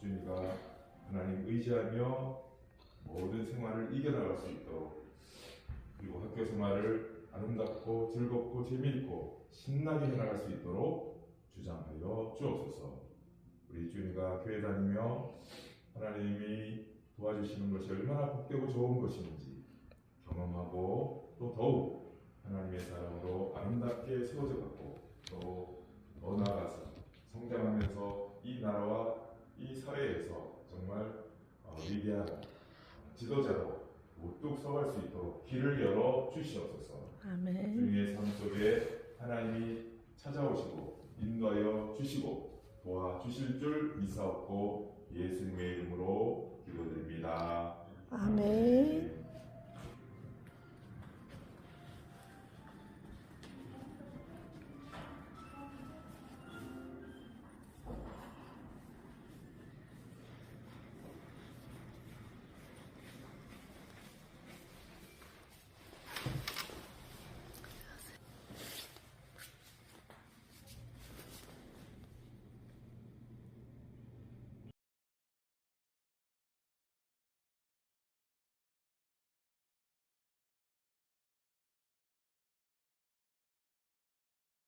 주님과 하나님 의지하며 모든 생활을 이겨나갈 수 있도록 그리고 학교 생활을 아름답고 즐겁고 재미있고 신나게 해나갈 수 있도록 주장하여 주옵소서. 우리 주님과 교회 다니며 하나님이 도와주시는 것이 얼마나 복되고 좋은 것인지 경험하고 또 더욱 하나님의 사랑으로 아름답게 세워져 또 더 나아가서 성장하면서 이 나라와 이 사회에서 정말 어, 위대한 지도자로 우뚝 서갈 수 있도록 길을 열어 주시옵소서. 아멘. 주님의 삶 속에 하나님이 찾아오시고 인도하여 주시고 도와 주실 줄 믿사옵고 예수